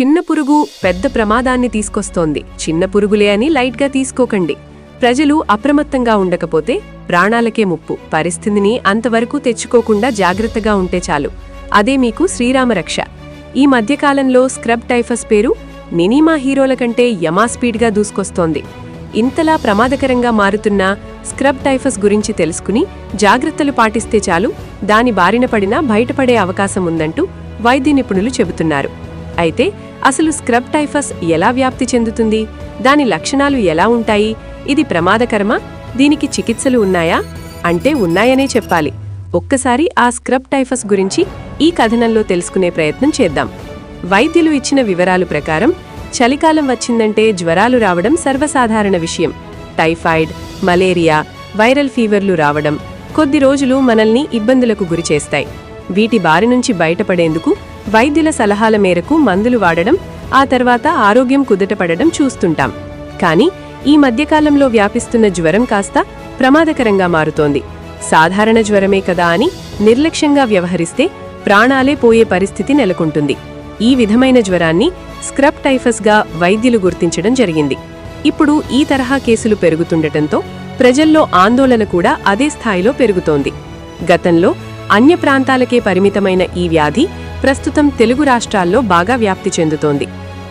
చిన్న పురుగు పెద్ద ప్రమాదాన్ని తీసుకొస్తోంది. చిన్న పురుగులే అని లైట్గా తీసుకోకండి. ప్రజలు అప్రమత్తంగా ఉండకపోతే ప్రాణాలకే ముప్పు. పరిస్థితిని అంతవరకు తెచ్చుకోకుండా జాగ్రత్తగా ఉంటే చాలు. అదే మీకు శ్రీరామరక్ష ఈ మధ్యకాలంలో స్క్రబ్ టైఫస్ పేరు మినిమా హీరోల కంటే యమా స్పీడ్గా దూసుకొస్తోంది. ఇంతలా ప్రమాదకరంగా మారుతున్న స్క్రబ్ టైఫస్ గురించి తెలుసుకుని జాగ్రత్తలు పాటిస్తే చాలు. దాని బారిన పడినా బయటపడే అవకాశం ఉందంటూ వైద్య నిపుణులు చెబుతున్నారు. అయితే అసలు స్క్రబ్ టైఫస్ ఎలా వ్యాప్తి చెందుతుంది? దాని లక్షణాలు ఎలా ఉంటాయి? ఇది ప్రమాదకరమా? దీనికి చికిత్సలు ఉన్నాయా? అంటే ఉన్నాయనే చెప్పాలి. ఒక్కసారి ఆ స్క్రబ్ టైఫస్ గురించి ఈ కథనంలో తెలుసుకునే ప్రయత్నం చేద్దాం. వైద్యులు ఇచ్చిన వివరాలు ప్రకారం చలికాలం వచ్చిందంటే జ్వరాలు రావడం సర్వసాధారణ విషయం. టైఫాయిడ్ మలేరియా వైరల్ ఫీవర్లు రావడం కొద్ది రోజులు మనల్ని ఇబ్బందులకు గురిచేస్తాయి వీటి బారి నుంచి బయటపడేందుకు వైద్యుల సలహాల మేరకు మందులు వాడడం ఆ తర్వాత ఆరోగ్యం కుదుటపడడం చూస్తుంటాం. కానీ ఈ మధ్యకాలంలో వ్యాపిస్తున్న జ్వరం కాస్త ప్రమాదకరంగా మారుతోంది. సాధారణ జ్వరమే కదా అని నిర్లక్ష్యంగా వ్యవహరిస్తే ప్రాణాలే పోయే పరిస్థితి నెలకొంటుంది. ఈ విధమైన జ్వరాన్ని స్క్రబ్ టైఫస్గా వైద్యులు గుర్తించడం జరిగింది. ఇప్పుడు ఈ తరహా కేసులు పెరుగుతుండటంతో ప్రజల్లో ఆందోళన కూడా అదే స్థాయిలో పెరుగుతోంది. గతంలో అన్య ప్రాంతాలకే పరిమితమైన ఈ వ్యాధి ప్రస్తుతం తెలుగు రాష్ట్రాల్లో బాగా వ్యాప్తి చెందుతోంది.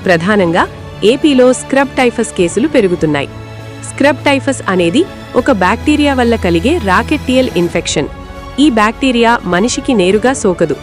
ప్రధానంగా ఏపీలో స్క్రబ్ టైఫస్ కేసులు పెరుగుతున్నాయి. స్క్రబ్ టైఫస్ అనేది ఒక బ్యాక్టీరియా వల్ల కలిగే రాకెట్టియల్ ఇన్ఫెక్షన్. ఈ బ్యాక్టీరియా మనిషికి నేరుగా సోకదు.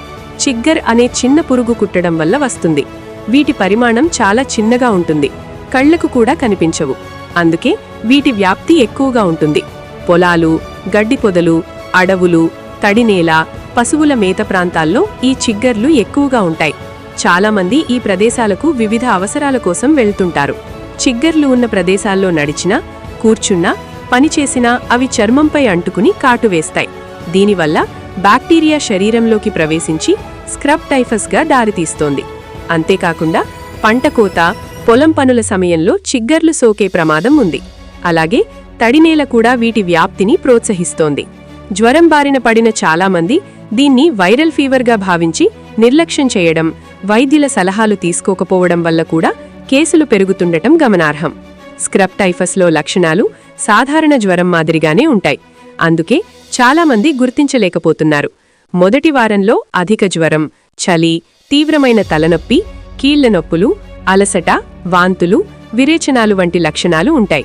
చిగ్గర్ అనే చిన్న పురుగు కుట్టడం వల్ల వస్తుంది. వీటి పరిమాణం చాలా చిన్నగా ఉంటుంది. కళ్ళకు కూడా కనిపించవు. అందుకే వీటి వ్యాప్తి ఎక్కువగా ఉంటుంది. పొలాలు గడ్డి పొదలు అడవులు తడినేల పశువుల మేత ప్రాంతాల్లో ఈ చిగ్గర్లు ఎక్కువగా ఉంటాయి. చాలామంది ఈ ప్రదేశాలకు వివిధ అవసరాల కోసం వెళ్తుంటారు. చిగ్గర్లు ఉన్న ప్రదేశాల్లో నడిచినా కూర్చున్నా పనిచేసినా అవి చర్మంపై అంటుకుని కాటువేస్తాయి దీనివల్ల బ్యాక్టీరియా శరీరంలోకి ప్రవేశించి స్క్రబ్ టైఫస్గా దారితీస్తోంది. అంతేకాకుండా పంట కోత పొలం పనుల సమయంలో చిగ్గర్లు సోకే ప్రమాదం ఉంది. అలాగే తడినేల కూడా వీటి వ్యాప్తిని ప్రోత్సహిస్తోంది. జ్వరం బారిన పడిన చాలామంది దీన్ని వైరల్ ఫీవర్గా భావించి నిర్లక్ష్యం చేయడం వైద్యుల సలహాలు తీసుకోకపోవడం వల్ల కూడా కేసులు పెరుగుతుండటం గమనార్హం. స్క్రబ్ టైఫస్లో లక్షణాలు సాధారణ జ్వరం మాదిరిగానే ఉంటాయి. అందుకే చాలామంది గుర్తించలేకపోతున్నారు. మొదటి వారంలో అధిక జ్వరం చలి తీవ్రమైన తలనొప్పి కీళ్ళ నొప్పులు అలసట వాంతులు విరేచనాలు వంటి లక్షణాలు ఉంటాయి.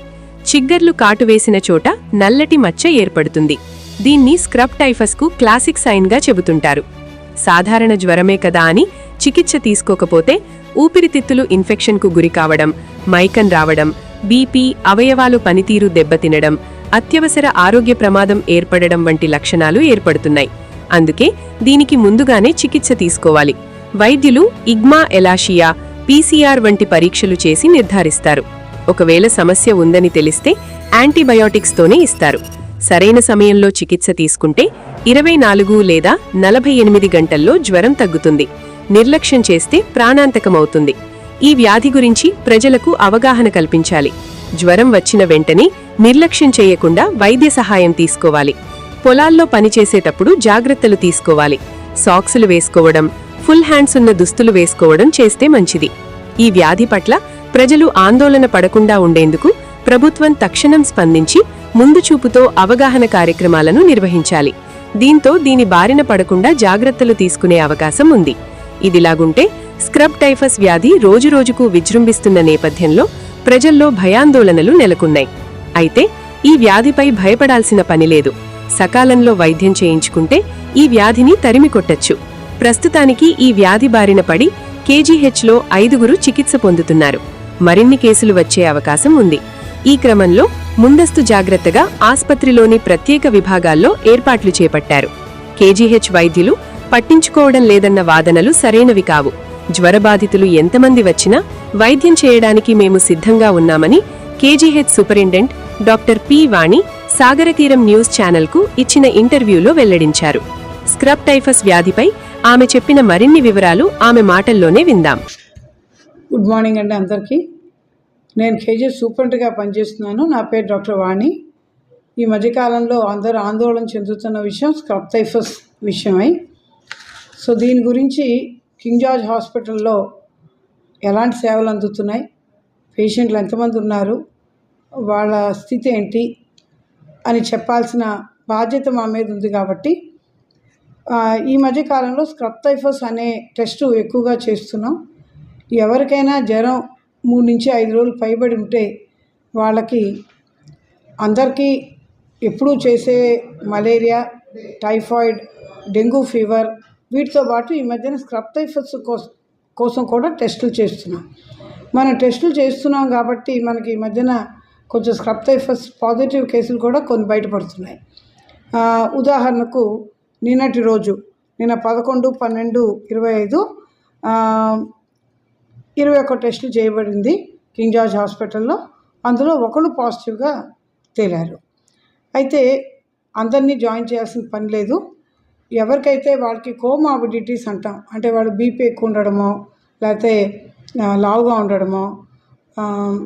చిగ్గర్లు కాటువేసిన చోట నల్లటి మచ్చ ఏర్పడుతుంది. దీన్ని స్క్రబ్ టైఫస్కు క్లాసిక్ సైన్గా చెబుతుంటారు. సాధారణ జ్వరమే కదా అని చికిత్స తీసుకోకపోతే ఊపిరితిత్తులు ఇన్ఫెక్షన్కు గురి కావడం మైకన్ రావడం బీపీ అవయవాలు పనితీరు దెబ్బతినడం అత్యవసర ఆరోగ్య ప్రమాదం ఏర్పడడం వంటి లక్షణాలు ఏర్పడుతున్నాయి. అందుకే దీనికి ముందుగానే చికిత్స తీసుకోవాలి. వైద్యులు ఇగ్మా ఎలాషియా పీసీఆర్ వంటి పరీక్షలు చేసి నిర్ధారిస్తారు. ఒకవేళ సమస్య ఉందని తెలిస్తే యాంటీబయాటిక్స్తోనే ఇస్తారు. సరైన సమయంలో చికిత్స తీసుకుంటే ఇరవై నాలుగు లేదా నలభై ఎనిమిది గంటల్లో జ్వరం తగ్గుతుంది. నిర్లక్ష్యం చేస్తే ప్రాణాంతకమవుతుంది. ఈ వ్యాధి గురించి ప్రజలకు అవగాహన కల్పించాలి. జ్వరం వచ్చిన వెంటనే నిర్లక్ష్యం చేయకుండా వైద్య సహాయం తీసుకోవాలి. పొలాల్లో పనిచేసేటప్పుడు జాగ్రత్తలు తీసుకోవాలి. సాక్సులు వేసుకోవడం ఫుల్ హ్యాండ్స్ ఉన్న దుస్తులు వేసుకోవడం చేస్తే మంచిది. ఈ వ్యాధి పట్ల ప్రజలు ఆందోళన పడకుండా ఉండేందుకు ప్రభుత్వం తక్షణం స్పందించి ముందు చూపుతో అవగాహన కార్యక్రమాలను నిర్వహించాలి. దీంతో దీని బారిన పడకుండా జాగ్రత్తలు తీసుకునే అవకాశం ఉంది. ఇదిలాగుంటే స్క్రబ్ టైఫస్ వ్యాధి రోజురోజుకు విజృంభిస్తున్న నేపథ్యంలో ప్రజల్లో భయాందోళనలు నెలకొన్నాయి. అయితే ఈ వ్యాధిపై భయపడాల్సిన పనిలేదు సకాలంలో వైద్యం చేయించుకుంటే ఈ వ్యాధిని తరిమికొట్టచ్చు ప్రస్తుతానికి ఈ వ్యాధి బారిన పడి కేజీహెచ్లో ఐదుగురు చికిత్స పొందుతున్నారు. మరిన్ని కేసులు వచ్చే అవకాశం ఉంది. ఈ క్రమంలో ముందస్తు జాగ్రత్తగా ఆస్పత్రిలోని ప్రత్యేక విభాగాల్లో ఏర్పాట్లు చేపట్టారు. కేజీహెచ్ వైద్యులు పట్టించుకోవడం లేదన్న వాదనలు సరైనవి కావు. జ్వరబాధితులు ఎంతమంది వచ్చినా వైద్యం చేయడానికి మేము సిద్ధంగా ఉన్నామని KGH superintendent doctor P Vani Sagarateeram news ఛానల్కు ఇచ్చిన ఇంటర్వ్యూలో వెల్లడించారు. స్క్రబ్ టైఫస్ వ్యాధిపై ఆమె చెప్పిన మరిన్ని వివరాలు ఆమె మాటల్లోనే విందాం. గుడ్ మార్నింగ్ అండి అందరికీ. నేను కేజీ సూపరింటెంట్గా పనిచేస్తున్నాను. నా పేరు డాక్టర్ వాణి. ఈ మధ్యకాలంలో అందరూ ఆందోళన చెందుతున్న విషయం స్క్రబ్ టైఫస్ విషయమై. సో దీని గురించి కింగ్ జార్జ్ హాస్పిటల్లో ఎలాంటి సేవలు అందుతున్నాయి? పేషెంట్లు ఎంతమంది ఉన్నారు? వాళ్ళ స్థితి ఏంటి? అని చెప్పాల్సిన బాధ్యత మా మీద ఉంది కాబట్టి ఈ మధ్యకాలంలో స్క్రబ్ టైఫస్ అనే టెస్ట్ ఎక్కువగా చేస్తున్నాం. ఎవరికైనా జ్వరం మూడు నుంచి ఐదు రోజులు పైబడి ఉంటే వాళ్ళకి అందరికీ ఎప్పుడూ చేసే మలేరియా టైఫాయిడ్ డెంగ్యూ ఫీవర్ వీటితో పాటు ఈ మధ్యన స్క్రబ్ టైఫస్ కోసం కోసం కూడా టెస్టులు చేస్తున్నాం. మనం టెస్టులు చేస్తున్నాం కాబట్టి మనకి ఈ మధ్యన కొంచెం స్క్రబ్ టైఫస్ పాజిటివ్ కేసులు కూడా కొన్ని బయటపడుతున్నాయి. ఉదాహరణకు నిన్నటి రోజు నిన్న పదకొండు పన్నెండు ఇరవై ఐదు ఇరవై ఒక్క టెస్టులు చేయబడింది కింగ్ జార్జ్ హాస్పిటల్లో. అందులో ఒకళ్ళు పాజిటివ్గా తేలారు. అయితే అందరినీ జాయిన్ చేయాల్సిన పని లేదు. ఎవరికైతే వాళ్ళకి కోమాబిడిటీస్ అంటాం అంటే వాళ్ళు బీపీ ఎక్కువ ఉండడమో లేకపోతే లావుగా ఉండడమో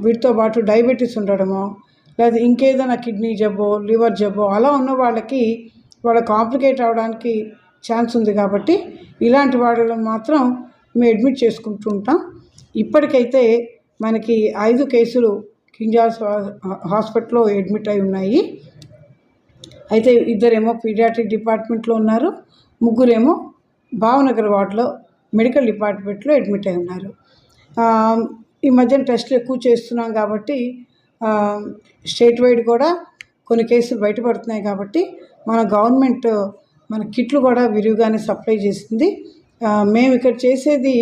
వీటితో పాటు డయాబెటీస్ ఉండడమో లేదా ఇంకేదైనా కిడ్నీ జబ్బో లివర్ జబ్బో అలా ఉన్న వాళ్ళకి వాళ్ళ కాంప్లికేట్ అవ్వడానికి ఛాన్స్ ఉంది కాబట్టి ఇలాంటి వాళ్ళని మాత్రం మేము అడ్మిట్ చేసుకుంటూ ఉంటాం. ఇప్పటికైతే మనకి ఐదు కేసులు కింజాల్స్ హాస్పిటల్లో అడ్మిట్ అయి ఉన్నాయి. అయితే ఇద్దరేమో పీడియాట్రిక్ డిపార్ట్మెంట్లో ఉన్నారు. ముగ్గురేమో భావనగర్ వార్డులో మెడికల్ డిపార్ట్మెంట్లో అడ్మిట్ అయి ఉన్నారు. ఈ మధ్యన టెస్టులు ఎక్కువ చేస్తున్నాం కాబట్టి స్టేట్ వైడ్ కూడా కొన్ని కేసులు బయటపడుతున్నాయి కాబట్టి మన గవర్నమెంట్ మన కిట్లు కూడా విరివిగానే సప్లై చేసింది. మేము ఇక్కడ చేసేది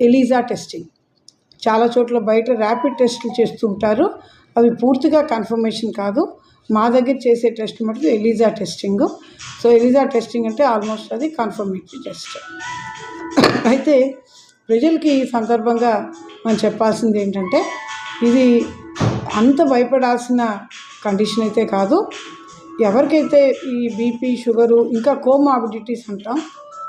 ఎలీజా టెస్టింగ్. చాలా చోట్ల బయట ర్యాపిడ్ టెస్టులు చేస్తుంటారు. అవి పూర్తిగా కన్ఫర్మేషన్ కాదు. మా దగ్గర చేసే టెస్ట్ మటుకు ELISA testing. So ELISA testing అంటే ఆల్మోస్ట్ అది కన్ఫర్మేటరీ టెస్ట్. అయితే ప్రజలకి ఈ సందర్భంగా మనం చెప్పాల్సింది ఏంటంటే ఇది అంత భయపడాల్సిన కండిషన్ అయితే కాదు. ఎవరికైతే ఈ బీపీ షుగరు ఇంకా కోమాబిడిటీస్ అంటాం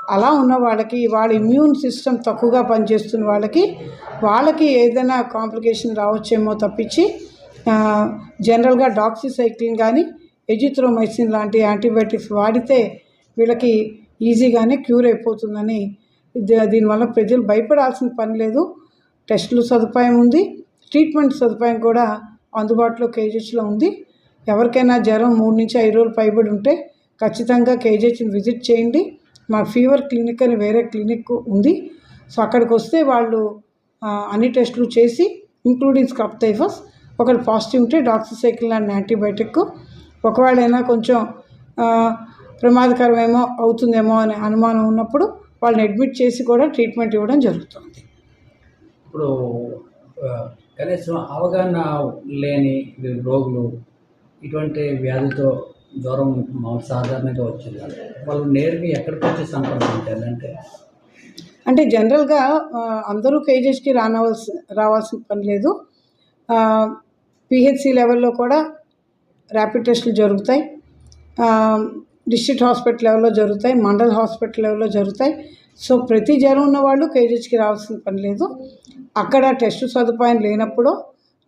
అలా ఉన్న వాళ్ళకి వాళ్ళ ఇమ్యూన్ సిస్టమ్ తక్కువగా పనిచేస్తున్న వాళ్ళకి వాళ్ళకి ఏదైనా కాంప్లికేషన్ రావచ్చేమో తప్పించి జనరల్గా డాక్సిసైక్లిన్ కానీ ఎజిత్రోమైసిన్ లాంటి యాంటీబయాటిక్స్ వాడితే వీళ్ళకి ఈజీగానే క్యూర్ అయిపోతుందని దీనివల్ల ప్రజలు భయపడాల్సిన పని లేదు. టెస్టులు సదుపాయం ఉంది. ట్రీట్మెంట్ సదుపాయం కూడా అందుబాటులో కేజెస్లో ఉంది. ఎవరికైనా జ్వరం మూడు నుంచి ఐదు రోజులు పైబడి ఉంటే ఖచ్చితంగా కేజెస్ని విజిట్ చేయండి. మా ఫీవర్ క్లినిక్ అని వేరే క్లినిక్ ఉంది. సో అక్కడికి వస్తే వాళ్ళు అన్ని టెస్టులు చేసి ఇంక్లూడింగ్ స్క్రబ్ టైఫస్ ఒకటి పాజిటివ్ ఉంటే డాక్సిసైకిల్ అండ్ యాంటీబయాటిక్ ఒకవేళ అయినా కొంచెం ప్రమాదకరమేమో అవుతుందేమో అనే అనుమానం ఉన్నప్పుడు వాళ్ళని అడ్మిట్ చేసి కూడా ట్రీట్మెంట్ ఇవ్వడం జరుగుతుంది. ఇప్పుడు కనీసం అవగాహన లేని రోగులు ఇటువంటి వ్యాధితో జ్వరం మామూలు సాధారణంగా వచ్చింది వాళ్ళు నేరుగా ఎక్కడికి వచ్చి సంప్రదించాలి అంటే? అంటే జనరల్గా అందరూ కేజెస్కి రానవలసి రావాల్సిన పని లేదు. పిహెచ్సి లెవెల్లో కూడా ర్యాపిడ్ టెస్టులు జరుగుతాయి. డిస్ట్రిక్ట్ హాస్పిటల్ లెవెల్లో జరుగుతాయి. మండల్ హాస్పిటల్ లెవెల్లో జరుగుతాయి. సో ప్రతి జ్వరం ఉన్న వాళ్ళు కేజెస్కి రావాల్సిన పని లేదు. అక్కడ టెస్ట్ సదుపాయం లేనప్పుడు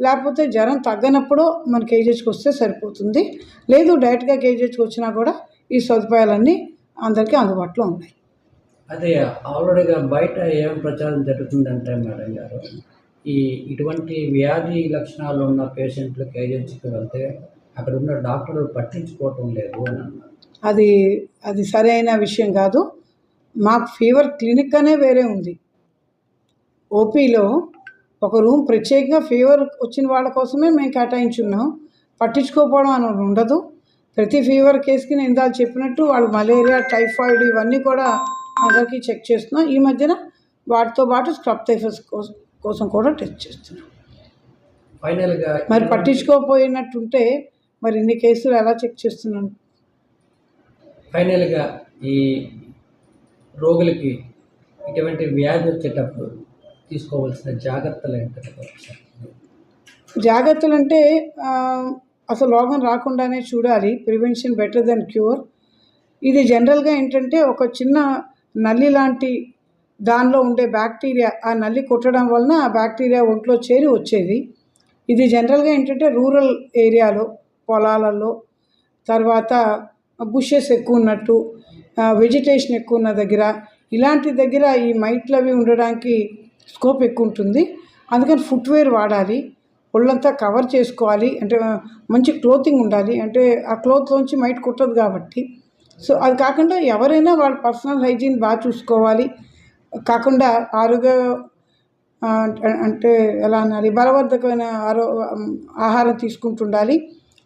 లేకపోతే జ్వరం తగ్గనప్పుడు మన కేజెస్కి వస్తే సరిపోతుంది. లేదు డైరెక్ట్గా కేజెస్కి వచ్చినా కూడా ఈ సదుపాయాలన్నీ అందరికీ అందుబాటులో ఉన్నాయి. అదే ఆల్రెడీగా బయట ఏం ప్రచారం జరుగుతుందంటే మేడం గారు ఈ ఇటువంటి వ్యాధి లక్షణాలు ఉన్న పేషెంట్లు కేజెన్సీకి వెళ్తే అక్కడ ఉన్న డాక్టర్లు పట్టించుకోవటం లేదు అని అన్నారు. అది అది సరైన విషయం కాదు. మాకు ఫీవర్ క్లినిక్ అనే వేరే ఉంది. ఓపీలో ఒక రూమ్ ప్రత్యేకంగా ఫీవర్ వచ్చిన వాళ్ళ కోసమే మేము కేటాయించున్నాం. పట్టించుకోకపోవడం అని ఉండదు. ప్రతి ఫీవర్ కేసుకి నేను ఇందాక చెప్పినట్టు వాళ్ళు మలేరియా టైఫాయిడ్ ఇవన్నీ కూడా అందరికీ చెక్ చేస్తున్నాం. ఈ మధ్యన వాటితో పాటు స్క్రబ్ టైఫస్ కోసం కోసం కూడా టెస్ట్ చేస్తున్నాం. ఫైనల్గా మరి పట్టించుకోకపోయినట్టుంటే మరి ఇన్ని కేసులు ఎలా చెక్ చేస్తున్నాను ఫైనల్గా ఈ రోగులకి ఇటువంటి వ్యాధి వచ్చేటప్పుడు తీసుకోవాల్సిన జాగ్రత్తలు ఏంటంటే జాగ్రత్తలు అంటే అసలు రోగం రాకుండానే చూడాలి. Prevention better than cure. ఇది జనరల్గా ఏంటంటే ఒక చిన్న నల్లి లాంటి దానిలో ఉండే బ్యాక్టీరియా ఆ నల్లి కొట్టడం వలన ఆ బ్యాక్టీరియా ఒంట్లో చేరి వచ్చేది. ఇది జనరల్గా ఏంటంటే రూరల్ ఏరియాలో పొలాలలో తర్వాత బుషెస్ ఎక్కువ ఉన్నట్టు వెజిటేషన్ ఎక్కువ ఉన్న దగ్గర ఇలాంటి దగ్గర ఈ మైట్లు అవి ఉండడానికి స్కోప్ ఎక్కువ ఉంటుంది అందుకని ఫుట్వేర్ వాడాలి. ఒళ్ళంతా కవర్ చేసుకోవాలి. అంటే మంచి క్లోతింగ్ ఉండాలి. అంటే ఆ క్లోత్లోంచి మైట్ కుట్టదు కాబట్టి. సో అది కాకుండా ఎవరైనా వాళ్ళ పర్సనల్ హైజీన్ బాగా చూసుకోవాలి. కాకుండా ఆరోగ్య అంటే ఎలా అనాలి? బలవర్ధకమైన ఆరో ఆహారం తీసుకుంటుండాలి.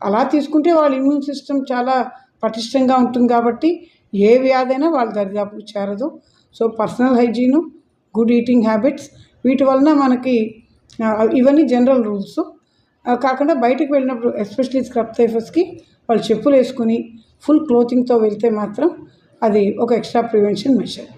అలా తీసుకుంటే వాళ్ళ ఇమ్యూన్ సిస్టమ్ చాలా పటిష్టంగా ఉంటుంది కాబట్టి ఏ వ్యాధైనా వాళ్ళ దరిదాపుకు చేరదు. So personal hygiene good eating habits వీటి వలన మనకి ఇవన్నీ జనరల్ రూల్స్ కాకుండా బయటకు వెళ్ళినప్పుడు ఎస్పెషలీ స్క్రబ్ సైఫర్స్కి వాళ్ళు చెప్పులు వేసుకుని ఫుల్ క్లోతింగ్తో వెళ్తే మాత్రం అది ఒక ఎక్స్ట్రా ప్రివెన్షన్ మెషర్